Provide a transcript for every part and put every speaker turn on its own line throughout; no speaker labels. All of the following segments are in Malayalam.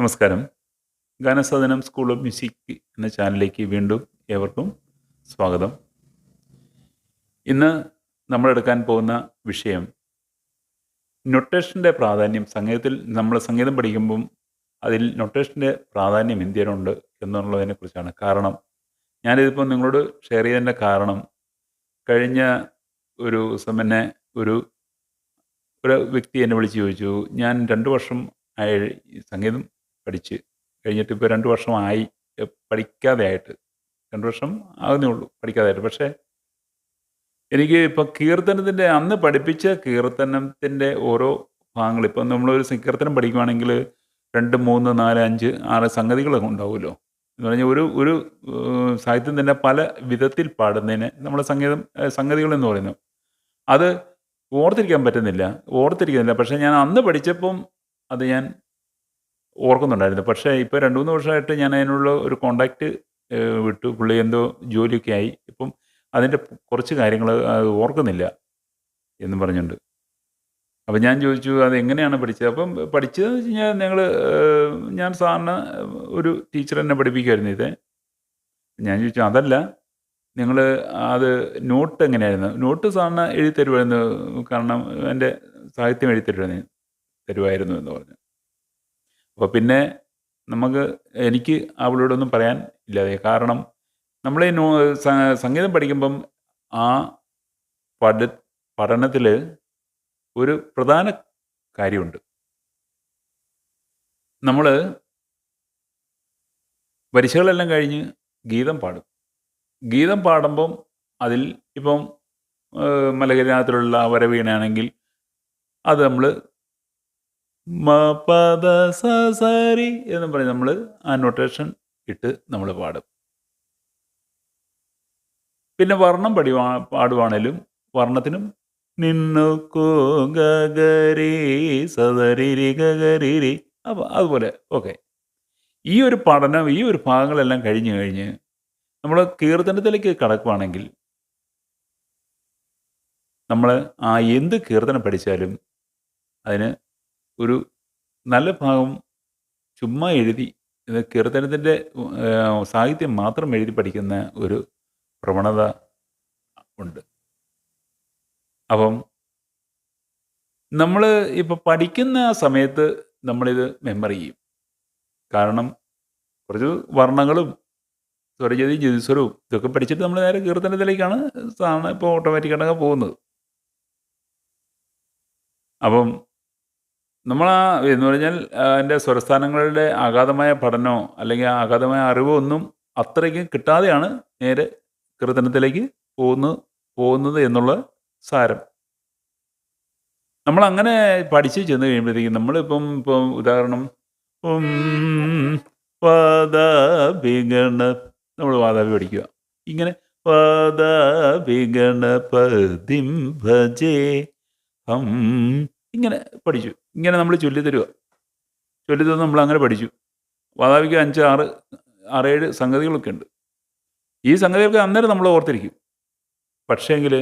നമസ്കാരം. ഗാനസാധനം സ്കൂൾ ഓഫ് മ്യൂസിക് എന്ന ചാനലിലേക്ക് വീണ്ടും ഏവർക്കും സ്വാഗതം. ഇന്ന് നമ്മൾ എടുക്കാൻ പോകുന്ന വിഷയം നൊട്ടേഷന്റെ പ്രാധാന്യം. സംഗീതത്തിൽ നമ്മൾ സംഗീതം പഠിക്കുമ്പം അതിൽ നൊട്ടേഷന്റെ പ്രാധാന്യം ഇന്ത്യയിലുണ്ട് എന്നുള്ളതിനെ കുറിച്ചാണ്. കാരണം ഞാനിതിപ്പോൾ നിങ്ങളോട് ഷെയർ ചെയ്തതിന്റെ കാരണം കഴിഞ്ഞ ഒരു ദിവസം എന്നെ ഒരു ഒരു വ്യക്തി എന്നെ വിളിച്ച് ചോദിച്ചു. ഞാൻ രണ്ട് വർഷം സംഗീതം പഠിച്ച്. കഴിഞ്ഞിട്ട് ഇപ്പോൾ രണ്ട് വർഷമായി പഠിക്കാതെയായിട്ട്. രണ്ട് വർഷം ആകുന്നേ ഉള്ളൂ പഠിക്കാതെ ആയിട്ട് പക്ഷേ എനിക്ക് ഇപ്പോൾ കീർത്തനത്തിന്റെ അന്ന് പഠിപ്പിച്ച കീർത്തനത്തിന്റെ ഓരോ ഭാഗങ്ങൾ ഇപ്പം നമ്മളൊരു കീർത്തനം പഠിക്കുവാണെങ്കിൽ രണ്ട് മൂന്ന് നാല് അഞ്ച് ആറ് സംഗതികളൊക്കെ ഉണ്ടാവുമല്ലോ. എന്ന് പറഞ്ഞാൽ ഒരു ഒരു സാഹിത്യം തന്നെ പല വിധത്തിൽ പാടുന്നതിന് നമ്മൾ സംഗീതം സംഗതികൾ എന്ന് പറയുന്നു. അത് ഓർത്തിരിക്കാൻ പറ്റുന്നില്ല. ഓർത്തിരിക്കുന്നില്ല. പക്ഷേ ഞാൻ അന്ന് പഠിച്ചപ്പം അത് ഞാൻ ഓർക്കുന്നുണ്ടായിരുന്നു. പക്ഷേ ഇപ്പോൾ രണ്ട് മൂന്ന് വർഷമായിട്ട് ഞാൻ അതിനുള്ള ഒരു കോണ്ടാക്റ്റ് വിട്ടു. പുള്ളി എന്തോ ജോലിയൊക്കെ ആയി. ഇപ്പം അതിന്റെ കുറച്ച് കാര്യങ്ങൾ ഓർക്കുന്നില്ല എന്ന് പറഞ്ഞുണ്ട്. അപ്പം ഞാൻ ചോദിച്ചു അത് എങ്ങനെയാണ് പഠിച്ചത്? അപ്പം പഠിച്ചതെന്ന് വെച്ച് കഴിഞ്ഞാൽ ഞങ്ങൾ ഞാൻ സാറിന് ഒരു ടീച്ചർ എന്നെ പഠിപ്പിക്കുമായിരുന്നു ഇത്. ഞാൻ ചോദിച്ചു അതല്ല നിങ്ങൾ അത് നോട്ട് എങ്ങനെയായിരുന്നു? നോട്ട് സാറിന് എഴുതി തരുമായിരുന്നു കാരണം എന്റെ സാഹിത്യം എഴുതി തരുമായിരുന്നു തരുമായിരുന്നു എന്ന് പറഞ്ഞു. അപ്പോൾ പിന്നെ നമുക്ക് എനിക്ക് അവളോടൊന്നും പറയാൻ ഇല്ലാതെ കാരണം നമ്മൾ നോ സംഗീതം പഠിക്കുമ്പം ആ പഠ പഠനത്തിൽ ഒരു പ്രധാന കാര്യമുണ്ട്. നമ്മൾ വരിശകളെല്ലാം കഴിഞ്ഞ് ഗീതം പാടും. ഗീതം പാടുമ്പം അതിൽ ഇപ്പം മലകരിനകത്തിലുള്ള വരവീണാണെങ്കിൽ അത് നമ്മൾ മ പദ സരി എന്ന് പറഞ്ഞ് നമ്മൾ ആ നൊട്ടേഷൻ ഇട്ട് നമ്മൾ പാടും. പിന്നെ വർണം പടി പാടുവാണേലും വർണത്തിനും നിന്നു ഗരി സദരി ഗരി അപ്പോൾ അതുപോലെ ഓക്കെ ഈ ഒരു പഠനം ഈ ഒരു ഭാഗങ്ങളെല്ലാം കഴിഞ്ഞു കഴിഞ്ഞ് നമ്മൾ കീർത്തനത്തിലേക്ക് കടക്കുവാണെങ്കിൽ നമ്മൾ ആ എന്ത് കീർത്തനം പഠിച്ചാലും അതിന് ഒരു നല്ല ഭാഗം ചുമ്മാ എഴുതി കീർത്തനത്തിന്റെ സാഹിത്യം മാത്രം എഴുതി പഠിക്കുന്ന ഒരു പ്രവണത ഉണ്ട്. അപ്പം നമ്മൾ ഇപ്പോൾ പഠിക്കുന്ന സമയത്ത് നമ്മളിത് മെമ്മറി ചെയ്യും. കാരണം കുറച്ച് വർണങ്ങളും സ്വരജതി ജ്യോതിസ്വരവും ഇതൊക്കെ പഠിച്ചിട്ട് നമ്മൾ നേരെ കീർത്തനത്തിലേക്കാണ് സാധാരണ ഇപ്പോൾ ഓട്ടോമാറ്റിക്കായിട്ടൊക്കെ പോകുന്നത്. അപ്പം നമ്മൾ ആ എന്ന് പറഞ്ഞാൽ അതിന്റെ സ്വരസ്ഥാനങ്ങളുടെ അഗാധമായ പഠനമോ അല്ലെങ്കിൽ ആ അഗാധമായ അറിവോ ഒന്നും അത്രയ്ക്ക് കിട്ടാതെയാണ് നേരെ കീർത്തനത്തിലേക്ക് പോകുന്നു പോകുന്നത് എന്നുള്ള സാരം. നമ്മൾ അങ്ങനെ പഠിച്ച് ചെന്ന് കഴിയുമ്പോഴത്തേക്കും നമ്മളിപ്പം ഇപ്പം ഉദാഹരണം വാദാഭിഗണ നമ്മൾ വാദാഭി പഠിക്കുക. ഇങ്ങനെ വാദാഭിഗണ പതിം ഭജേ ഹം ഇങ്ങനെ പഠിച്ചു. ഇങ്ങനെ നമ്മൾ ചൊല്ലി തരുക ചൊല്ലി നമ്മൾ അങ്ങനെ പഠിച്ചു. വാതാവിക്ക് അഞ്ച് ആറ് ആറേഴ് സംഗതികളൊക്കെ ഉണ്ട്. ഈ സംഗതികളൊക്കെ അന്നേരം നമ്മൾ ഓർത്തിരിക്കും. പക്ഷേങ്കിൽ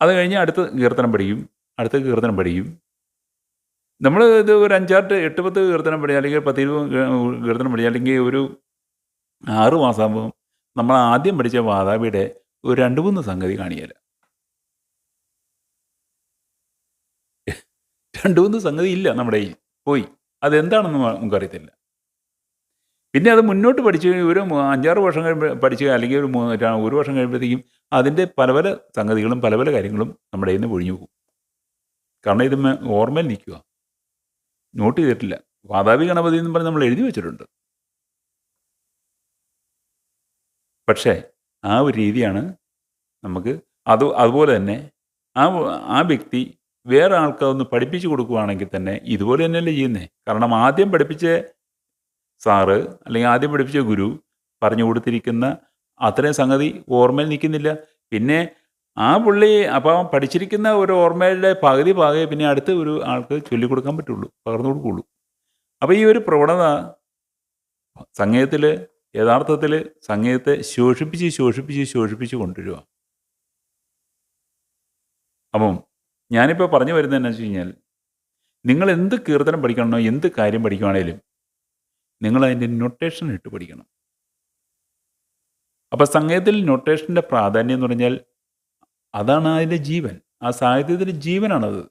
അത് കഴിഞ്ഞ് അടുത്ത കീർത്തനം പഠിക്കും അടുത്ത കീർത്തനം പഠിക്കും. നമ്മൾ ഇത് ഒരു അഞ്ചാറ് എട്ട് പത്ത് കീർത്തനം പഠിക്കുക അല്ലെങ്കിൽ പത്ത് ഇരുപത് കീർത്തനം പഠിക്കുക അല്ലെങ്കിൽ ഒരു ആറ് മാസമാകുമ്പോൾ നമ്മൾ ആദ്യം പഠിച്ച വാതാവിയുടെ ഒരു രണ്ട് മൂന്ന് സംഗതി കാണിയല്ല രണ്ട് മൂന്ന് സംഗതി ഇല്ല നമ്മുടെ കയ്യിൽ. പോയി. അതെന്താണെന്ന് നമുക്കറിയത്തില്ല. പിന്നെ അത് മുന്നോട്ട് പഠിച്ച് ഒരു അഞ്ചാറ് വർഷം കഴിയുമ്പോൾ പഠിച്ച് അല്ലെങ്കിൽ ഒരു മൂന്ന് ഒരു വർഷം കഴിയുമ്പോഴത്തേക്കും അതിന്റെ പല പല സംഗതികളും പല പല കാര്യങ്ങളും നമ്മുടെ കയ്യിൽ നിന്ന് ഒഴിഞ്ഞു പോകും. കാരണം ഇത് ഓർമ്മയിൽ നിൽക്കുക. നോട്ട് ചെയ്തിട്ടില്ല. വാതാവി ഗണപതി എന്ന് പറഞ്ഞ് നമ്മൾ എഴുതി വെച്ചിട്ടുണ്ട്. പക്ഷേ ആ ഒരു രീതിയാണ് നമുക്ക് അത് അതുപോലെ തന്നെ ആ ആ വ്യക്തി വേറെ ആൾക്കതൊന്ന് പഠിപ്പിച്ചു കൊടുക്കുകയാണെങ്കിൽ തന്നെ ഇതുപോലെ തന്നെയല്ലേ ചെയ്യുന്നേ. കാരണം ആദ്യം പഠിപ്പിച്ച സാറ് അല്ലെങ്കിൽ ആദ്യം പഠിപ്പിച്ച ഗുരു പറഞ്ഞു കൊടുത്തിരിക്കുന്ന അത്രയും സംഗതി ഓർമ്മയിൽ നിൽക്കുന്നില്ല. പിന്നെ ആ പുള്ളി അപ്പം പഠിച്ചിരിക്കുന്ന ഒരു ഓർമ്മയുടെ പകുതി പാകെ പിന്നെ അടുത്ത ഒരു ആൾക്ക് ചൊല്ലിക്കൊടുക്കാൻ പറ്റുള്ളൂ പകർന്നു കൊടുക്കുള്ളൂ അപ്പോൾ ഈ ഒരു പ്രവണത സംഗീതത്തിൽ യഥാർത്ഥത്തിൽ സംഗീതത്തെ ശോഷിപ്പിച്ച് ശോഷിപ്പിച്ച് ശോഷിപ്പിച്ച് കൊണ്ടുവരിക. അപ്പം ഞാനിപ്പോൾ പറഞ്ഞു വരുന്നത് എന്നു വെച്ച് കഴിഞ്ഞാൽ നിങ്ങൾ എന്ത് കീർത്തനം പഠിക്കണമോ എന്ത് കാര്യം പഠിക്കുകയാണേലും നിങ്ങൾ അതിന്റെ നൊട്ടേഷൻ ഇട്ട് പഠിക്കണം. അപ്പോൾ സംഗീതത്തിൽ നൊട്ടേഷന്റെ പ്രാധാന്യം എന്ന് പറഞ്ഞാൽ അതാണ് അതിന്റെ ജീവൻ. ആ സാഹിത്യത്തിന്റെ ജീവനാണത്.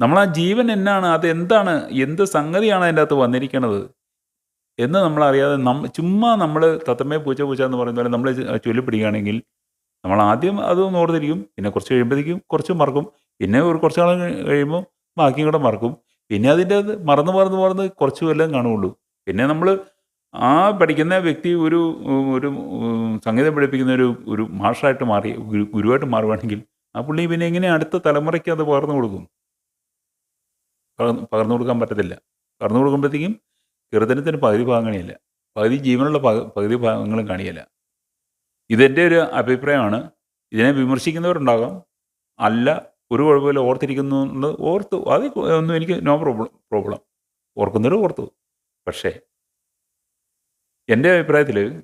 നമ്മൾ ആ ജീവൻ എന്നാണ് അത് എന്താണ് എന്ത് സംഗതിയാണ് അതിന്റെ അകത്ത് വന്നിരിക്കുന്നത് എന്ന് നമ്മളറിയാതെ നമ്മ ചുമ്മാ നമ്മൾ തത്തമ്മേ പൂച്ച പൂച്ച എന്ന് പറയുന്ന പോലെ നമ്മൾ ചൊല്ലിപ്പിടിക്കുകയാണെങ്കിൽ നമ്മൾ ആദ്യം അത് ഓർത്തിരിക്കും പിന്നെ കുറച്ച് കഴിയുമ്പോഴത്തേക്കും കുറച്ച് മറക്കും പിന്നെ ഒരു കുറച്ച് കാലം കഴിയുമ്പോൾ ബാക്കിയും കൂടെ മറക്കും പിന്നെ അതിന്റെ അത് മറന്ന് മറന്ന് മറന്ന് കുറച്ച് കൊല്ലം കാണുകയുള്ളൂ. പിന്നെ നമ്മൾ ആ പഠിക്കുന്ന വ്യക്തി ഒരു ഒരു സംഗീതം പഠിപ്പിക്കുന്ന ഒരു ഒരു മാഷായിട്ട് മാറി ഗുരു ഗുരുവായിട്ട് മാറുകയാണെങ്കിൽ ആ പുള്ളി പിന്നെ എങ്ങനെ അടുത്ത തലമുറയ്ക്ക് അത് പകർന്നു കൊടുക്കും? പകർന്നു കൊടുക്കാൻ പറ്റത്തില്ല. പകർന്നു കൊടുക്കുമ്പോഴത്തേക്കും കീർത്തനത്തിന് പകുതി ഭാഗം കാണിയില്ല. പകുതി ജീവനുള്ള പകുതി ഭാഗങ്ങളും കാണിയില്ല. ഇതെന്റെ ഒരു അഭിപ്രായമാണ്. ഇതിനെ വിമർശിക്കുന്നവരുണ്ടാകാം. അല്ല ഒരു കുഴപ്പമില്ല ഓർത്തിരിക്കുന്നു ഓർത്തു. അത് ഒന്നും എനിക്ക് നോ പ്രോബ്ലം പ്രോബ്ലം. ഓർക്കുന്നവർ ഓർത്തു. പക്ഷേ എന്റെ അഭിപ്രായത്തിൽ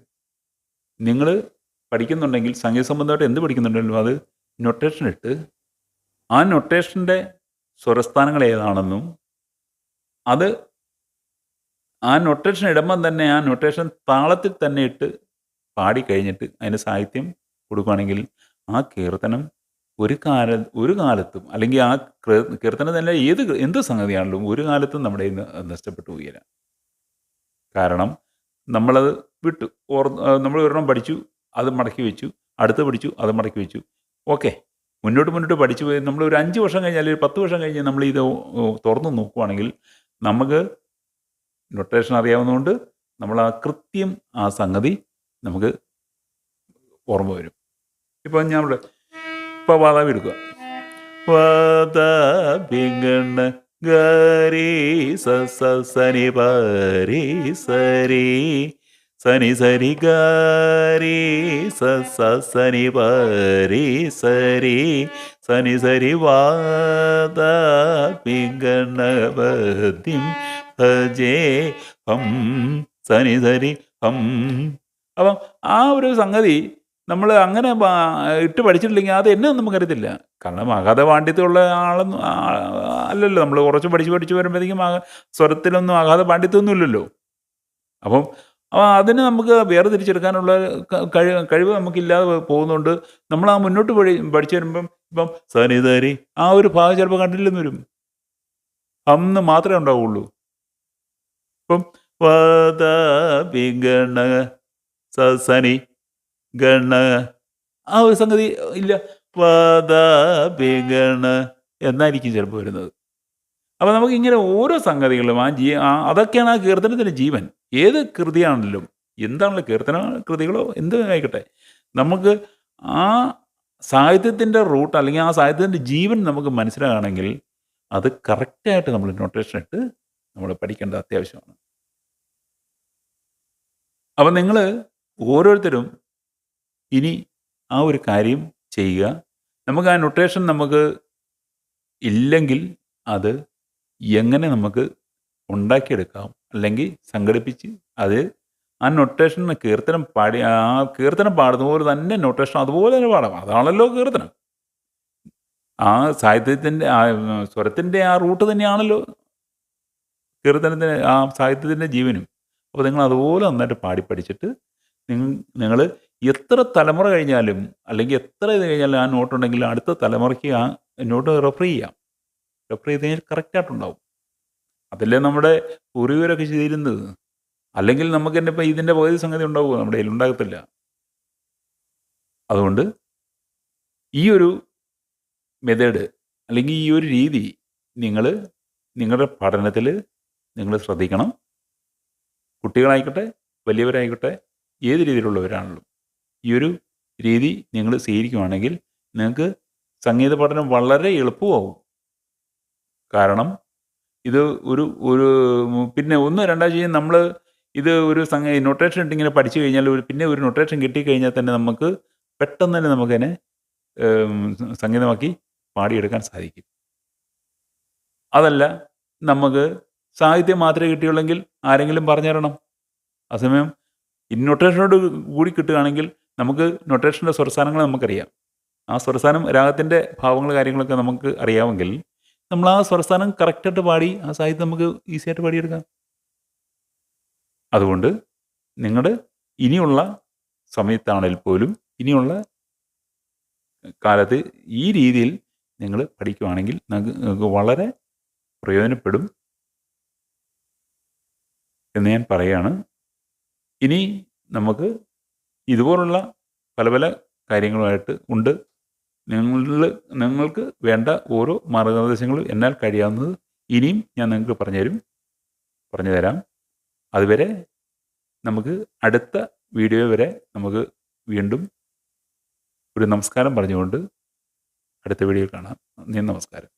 നിങ്ങൾ പഠിക്കുന്നുണ്ടെങ്കിൽ സംഗീത സംബന്ധമായിട്ട് എന്ത് പഠിക്കുന്നുണ്ടെങ്കിലും അത് നൊട്ടേഷൻ ഇട്ട് ആ നൊട്ടേഷന്റെ സ്വരസ്ഥാനങ്ങൾ ഏതാണെന്നും അത് ആ നൊട്ടേഷൻ ഇടുമ്പം തന്നെ ആ നൊട്ടേഷൻ താളത്തിൽ തന്നെ ഇട്ട് പാടി കഴിഞ്ഞിട്ട് അതിന് സാഹിത്യം കൊടുക്കുകയാണെങ്കിൽ ആ കീർത്തനം ഒരു കാല ഒരു കാലത്തും അല്ലെങ്കിൽ ആ കീർ- കീർത്തനം തന്നെ ഏത് എന്ത് സംഗതിയാണെങ്കിലും ഒരു കാലത്തും നമ്മുടെ ഇന്ന് നഷ്ടപ്പെട്ടു പോയില്ല കാരണം നമ്മളത് വിട്ടു ഓർ നമ്മൾ ഒരെണ്ണം പഠിച്ചു അത് മടക്കി വെച്ചു അടുത്ത് പഠിച്ചു അത് മടക്കി വെച്ചു. ഓക്കെ. മുന്നോട്ട് മുന്നോട്ട് പഠിച്ചു പോയി നമ്മൾ ഒരു അഞ്ച് വർഷം കഴിഞ്ഞ് അല്ലെങ്കിൽ ഒരു പത്ത് വർഷം കഴിഞ്ഞാൽ നമ്മൾ ഇത് തുറന്നു നോക്കുവാണെങ്കിൽ നമുക്ക് നൊട്ടേഷൻ അറിയാവുന്നതുകൊണ്ട് നമ്മൾ ആ കൃത്യം ആ സംഗതി നമുക്ക് ഓർമ്മ വരും. ഇപ്പം ഞാൻ ഇവിടെ ഇപ്പോൾ വാതാവി എടുക്കുക. വാതാപിഗണ ഗരി സനി പരി സരി. സനി സരി ഗരി സനി പരി സരി. സനി സരി വാതാപിഗണപതിം ഭജേ ഹം. സനി സരി ഹം. അപ്പം ആ ഒരു സംഗതി നമ്മൾ അങ്ങനെ ഇട്ട് പഠിച്ചിട്ടില്ലെങ്കിൽ അത് എന്നെ നമുക്കറിയത്തില്ല. കാരണം അഗാധ പാണ്ഡിത്യമുള്ള ആളൊന്നും അല്ലല്ലോ. നമ്മൾ കുറച്ച് പഠിച്ച് പഠിച്ച് വരുമ്പോഴത്തേക്കും സ്വരത്തിലൊന്നും അഗാധ പാണ്ഡിത്യമൊന്നും ഇല്ലല്ലോ. അപ്പം അപ്പം അതിന് നമുക്ക് വേറെ തിരിച്ചെടുക്കാനുള്ള കഴിവ് കഴിവ് നമുക്കില്ലാതെ പോകുന്നുണ്ട് നമ്മൾ ആ മുന്നോട്ട് പഠി പഠിച്ചു വരുമ്പം ഇപ്പം സനി തരി ആ ഒരു ഭാഗം ചിലപ്പോൾ കണ്ടില്ലെന്ന് വരും. അന്ന് മാത്രമേ ഉണ്ടാവുള്ളൂ. ഇപ്പം സനി ഗണ. ആ ഒരു സംഗതി ഇല്ല. വദപിഗണ എന്നായിരിക്കും ചിലപ്പോൾ വരുന്നത്. അപ്പോൾ നമുക്ക് ഇങ്ങനെ ഓരോ സംഗതികളും ആ ജീ ആ അതൊക്കെയാണ് ആ കീർത്തനത്തിന്റെ ജീവൻ. ഏത് കൃതിയാണെങ്കിലും എന്താണല്ലോ കീർത്തന കൃതികളോ എന്ത് ആയിക്കോട്ടെ. നമുക്ക് ആ സാഹിത്യത്തിന്റെ റൂട്ട് അല്ലെങ്കിൽ ആ സാഹിത്യത്തിന്റെ ജീവൻ നമുക്ക് മനസ്സിലാകണമെങ്കിൽ അത് കറക്റ്റായിട്ട് നമ്മൾ നൊട്ടേഷൻ ഇട്ട് നമ്മൾ പഠിക്കേണ്ടത് അത്യാവശ്യമാണ്. അപ്പം നിങ്ങൾ ഓരോരുത്തരും ഇനി ആ ഒരു കാര്യം ചെയ്യുക. നമുക്ക് ആ നൊട്ടേഷൻ നമുക്ക് ഇല്ലെങ്കിൽ അത് എങ്ങനെ നമുക്ക് ഉണ്ടാക്കിയെടുക്കാം അല്ലെങ്കിൽ സംഘടിപ്പിച്ച് അത് ആ നൊട്ടേഷൻ കീർത്തനം പാടി ആ കീർത്തനം പാടുന്ന പോലെ തന്നെ നൊട്ടേഷൻ അതുപോലെ തന്നെ പാടാം. അതാണല്ലോ കീർത്തനം. ആ സാഹിത്യത്തിന്റെ ആ സ്വരത്തിന്റെ ആ റൂട്ട് തന്നെയാണല്ലോ കീർത്തനത്തിന് ആ സാഹിത്യത്തിന്റെ ജീവനും. അപ്പോൾ നിങ്ങൾ അതുപോലെ നന്നായിട്ട് പാടി പഠിച്ചിട്ട് നിങ്ങൾ നിങ്ങൾ എത്ര തലമുറ കഴിഞ്ഞാലും അല്ലെങ്കിൽ എത്ര ഇത് കഴിഞ്ഞാലും ആ നോട്ട് ഉണ്ടെങ്കിൽ അടുത്ത തലമുറയ്ക്ക് ആ നോട്ട് റെഫർ ചെയ്യാം. റെഫർ ചെയ്ത് കഴിഞ്ഞാൽ കറക്റ്റായിട്ടുണ്ടാവും അതല്ലേ നമ്മുടെ പൂർവികരൊക്കെ ചെയ്തിരുന്നത്? അല്ലെങ്കിൽ നമുക്ക് തന്നെ ഇപ്പം ഇതിന്റെ പകുതി സംഗതി ഉണ്ടാവുമോ? നമ്മുടെ കയ്യിൽ ഉണ്ടാകത്തില്ല. അതുകൊണ്ട് ഈ ഒരു മെത്തേഡ് അല്ലെങ്കിൽ ഈ ഒരു രീതി നിങ്ങൾ നിങ്ങളുടെ പഠനത്തിൽ നിങ്ങൾ ശ്രദ്ധിക്കണം. കുട്ടികളായിക്കോട്ടെ വലിയവരായിക്കോട്ടെ ഏത് രീതിയിലുള്ളവരാണല്ലോ. ഈ ഒരു രീതി നിങ്ങൾ സ്വീകരിക്കുവാണെങ്കിൽ നിങ്ങൾക്ക് സംഗീത പഠനം വളരെ എളുപ്പമാവും. കാരണം ഇത് ഒരു ഒരു പിന്നെ ഒന്ന് രണ്ടാഴ്ച നമ്മൾ ഇത് ഒരു സംഗ നൊട്ടേഷൻ ഇട്ടിങ്ങനെ പഠിച്ചു കഴിഞ്ഞാൽ ഒരു പിന്നെ ഒരു നൊട്ടേഷൻ കിട്ടിക്കഴിഞ്ഞാൽ തന്നെ നമുക്ക് പെട്ടെന്ന് തന്നെ നമുക്കതിനെ സംഗീതമാക്കി പാടിയെടുക്കാൻ സാധിക്കും. അതല്ല നമുക്ക് സാഹിത്യം മാത്രമേ കിട്ടിയുള്ളെങ്കിൽ ആരെങ്കിലും പറഞ്ഞു തരണം അതേസമയം ഈ നൊട്ടേഷനോട് കൂടി കിട്ടുകയാണെങ്കിൽ നമുക്ക് നൊട്ടേഷന്റെ സ്വരസ്ഥാനങ്ങൾ നമുക്കറിയാം. ആ സ്വരസ്ഥാനം രാഗത്തിന്റെ ഭാവങ്ങൾ കാര്യങ്ങളൊക്കെ നമുക്ക് അറിയാമെങ്കിൽ നമ്മൾ ആ സ്വരസ്ഥാനം കറക്റ്റായിട്ട് പാടി ആ സാഹിത്യം നമുക്ക് ഈസി ആയിട്ട് പാടിയെടുക്കാം. അതുകൊണ്ട് നിങ്ങളുടെ ഇനിയുള്ള സമയത്താണെങ്കിൽ പോലും ഇനിയുള്ള കാലത്ത് ഈ രീതിയിൽ നിങ്ങൾ പഠിക്കുവാണെങ്കിൽ നിങ്ങൾക്ക് വളരെ പ്രയോജനപ്പെടും എന്ന് ഞാൻ പറയുകയാണ് ഇനി നമുക്ക് ഇതുപോലുള്ള പല പല കാര്യങ്ങളുമായിട്ട് ഉണ്ട്. നിങ്ങൾ നിങ്ങൾക്ക് വേണ്ട ഓരോ മാർഗനിർദ്ദേശങ്ങളും എന്നാൽ കഴിയാവുന്നത് ഇനിയും ഞാൻ നിങ്ങൾക്ക് പറഞ്ഞുതരും പറഞ്ഞു തരാം അതുവരെ നമുക്ക് അടുത്ത വീഡിയോ വരെ നമുക്ക് വീണ്ടും ഒരു നമസ്കാരം പറഞ്ഞുകൊണ്ട് അടുത്ത വീഡിയോ കാണാം. നന്ദി നമസ്കാരം.